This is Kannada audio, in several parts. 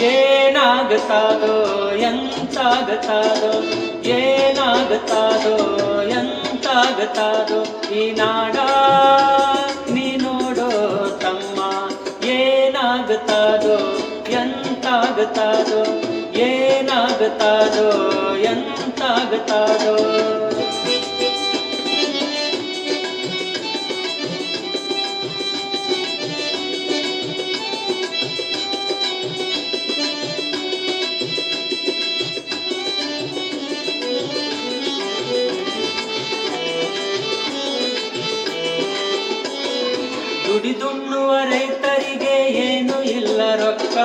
ಏನಾಗುತ್ತಾದೋ ಎಂತಾಗತಾದೋ ಏನಾಗತಾದೋ ಎಂತಾಗತಾದೋ ಈ ನಾಡ ನೀ ನೋಡೋ ತಮ್ಮ ಏನಾಗತಾದೋ ಎಂತಾಗತಾದೋ ಏನಾಗತಾದೋ ಎಂತಾಗುತ್ತಾದೋ. ದುಡಿದುಣ್ಣುವ ರೈತರಿಗೆ ಏನು ಇಲ್ಲ ರೊಕ್ಕ.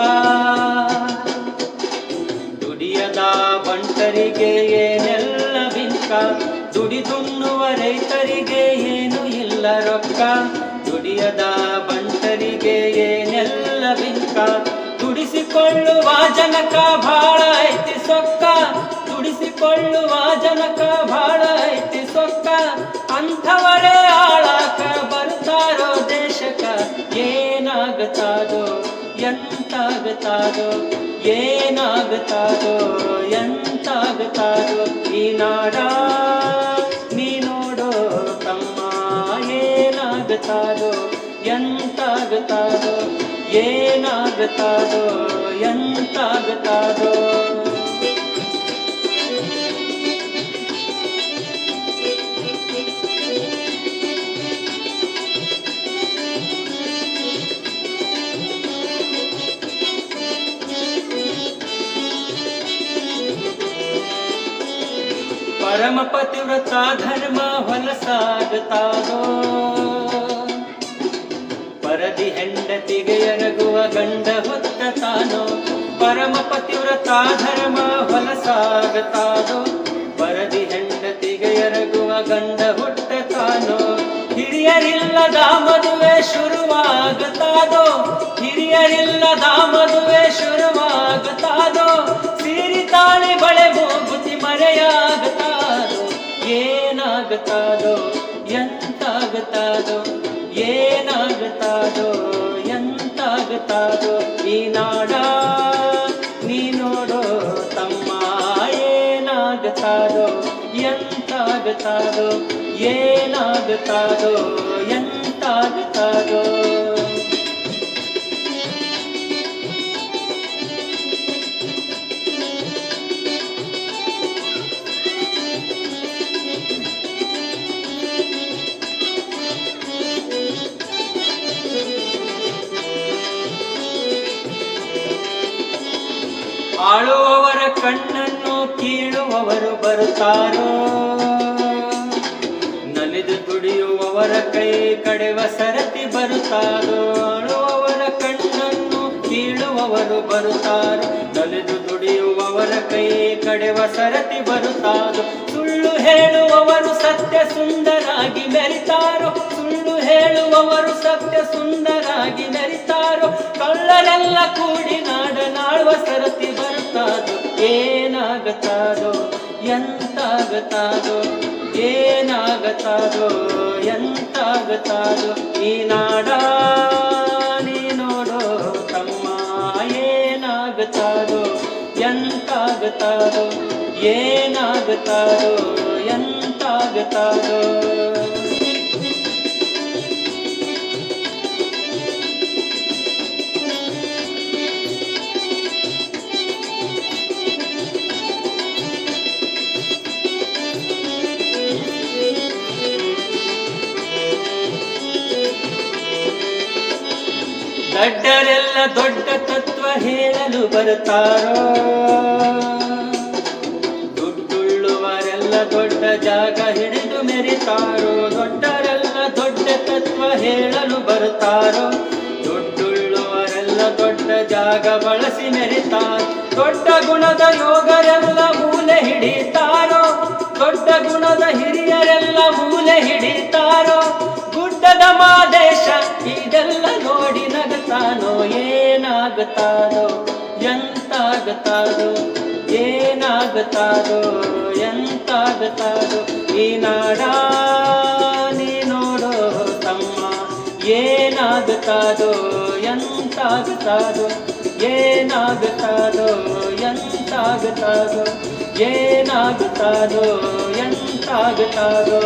ದುಡಿಯದ ಬಂಟರಿಗೆ ಏನೆಲ್ಲ ಬಿಂಕ? ದುಡಿದುಣ್ಣುವ ರೈತರಿಗೆ ಏನು ಇಲ್ಲ ರೊಕ್ಕ. ದುಡಿಯದ ಬಂಟರಿಗೆ ಏನೆಲ್ಲ ಬಿಂಕ? ದುಡಿಸಿಕೊಳ್ಳುವ ಜನಕ ಬಹಳ ಐತಿ ಸೊಕ್ಕ. ದುಡಿಸಿಕೊಳ್ಳುವ ಜನಕ ಬಹಳ ಐತಿ ಸೊಕ್ಕ. ಅಂಥವರೇ ಏನಾಗುತ್ತಾದೋ ಎಂತಾಗುತ್ತಾದೋ ಏನಾಗುತ್ತಾದೋ ಎಂತಾಗುತ್ತಾದೋ ಈ ನಾಡ ನೀ ನೋಡೋ ತಮ್ಮ ಏನಾಗುತ್ತಾದೋ ಎಂತಾಗುತ್ತಾದೋ ಏನಾಗುತ್ತಾದೋ ಎಂತಾಗುತ್ತಾದೋ ಪರಮ ಪತಿವ್ರತ ಧರ್ಮ ಹೊಲಸಾಗುತ್ತಾದೋ ಪರದಿ ಹೆಂಡತಿಗೆ ಎರಗುವ ಗಂಡ ಹೊತ್ತ ತಾನೋ ಪರಮ ಪತಿವ್ರತ ಧರ್ಮ ಹೊಲಸಾಗುತ್ತಾದೋ ಪರದಿ ಹೆಂಡತಿಗೆ ಎರಗುವ ಗಂಡ ಹುಟ್ಟ ತಾನೋ ಹಿರಿಯರಿಲ್ಲದ ಮದುವೆ ಶುರುವಾಗುತ್ತಾದೋ ಹಿರಿಯರಿಲ್ಲದ ಏನಾಗುತ್ತಾದೋ ಎಂತಾಗುತ್ತಾದೋ ಏನಾಗುತ್ತಾದೋ ಎಂತಾಗುತ್ತಾದೋ ಈ ನಾಡ ನೀ ನೋಡೋ ತಮ್ಮ ಏನಾಗುತ್ತಾದೋ ಎಂತಾಗುತ್ತಾದೋ ಏನಾಗುತ್ತಾದೋ ಎಂತಾಗುತ್ತಾದೋ. ಆಳುವವರ ಕಣ್ಣನ್ನು ಕೀಳುವವರು ಬರುತ್ತಾರೋ? ನಲಿದು ದುಡಿಯುವವರ ಕೈ ಕಡೆವ ಸರತಿ ಬರುತ್ತಾರೋ? ಆಳುವವರ ಕಣ್ಣನ್ನು ಕೀಳುವವರು ಬರುತ್ತಾರೋ? ನಲಿದು ದುಡಿಯುವವರ ಕೈ ಕಡೆವ ಸರತಿ ಬರುತ್ತಾರೋ? ಸುಳ್ಳು ಹೇಳುವವರು ಸತ್ಯ ಸುಂದರಾಗಿ ಮೆರಿತಾರೋ ಸುಳ್ಳು ಹೇಳುವವರು ಸತ್ಯ ಸುಂದರಾಗಿ ಮೆರಿತಾರೋ ಕಳ್ಳರೆಲ್ಲ ಕೂಡಿ ನಾಡ ನಾಳುವ ಸರತಿ ಬರ್ತಾದೋ ಏನಾಗತ್ತಾದೋ? ಎಂತಾಗತ್ತಾದೋ? ಏನಾಗತ್ತಾದೋ? ಎಂತಾಗತ್ತಾದೋ? ಈ ನಾಡ ನೀ ನೋಡೋ ತಮ್ಮ ಏನಾಗತ್ತಾದೋ? ಎಂತಾಗತ್ತಾದೋ? ಏನಾಗತ್ತಾದೋ? ಎಂತಾಗತ್ತಾದೋ? ದಡ್ಡರೆಲ್ಲ ದೊಡ್ಡ ತತ್ವ ಹೇಳಲು ಬರುತ್ತಾರೋ ದುಡ್ಡುಳ್ಳುವರೆಲ್ಲ ದೊಡ್ಡ ಜಾಗ ಹಿಡಿದು ಮೆರಿತಾರೋ? ದೊಡ್ಡರೆಲ್ಲ ದೊಡ್ಡ ತತ್ವ ಹೇಳಲು ಬರುತ್ತಾರೋ ದುಡ್ಡುಳ್ಳುವರೆಲ್ಲ ದೊಡ್ಡ ಜಾಗ ಬಳಸಿ ಮೆರಿತಾರೋ? ದೊಡ್ಡ ಗುಣದ ಯೋಗರೆಲ್ಲ ಮೂಲೆ ಹಿಡಿತಾರೋ? ದೊಡ್ಡ ಗುಣದ ಹಿರಿಯರೆಲ್ಲ ಮೂಲೆ ಹಿಡಿತಾರೋ? ಗುಡ್ಡದ ಮಾದೇಶ ಇದೆಲ್ಲ ನೋಡಿ ನಗತಾನೋ ಏನಾಗತಾರೋ ಎಂತಾಗತಾರೋ ಏನಾಗತಾರೋ ಎಂತಾಗತಾರೋ ಈ ನಾಡ ನೀ ನೋಡೋ ತಮ್ಮ ಏನಾಗತಾರೋ ಎಂತಾಗತಾರೋ ಏನಾಗತಾರೋ ಎಂತಾಗತಾರೋ ಏನಾಗತಾರೋ ಎಂತಾಗುತ್ತಾದೋ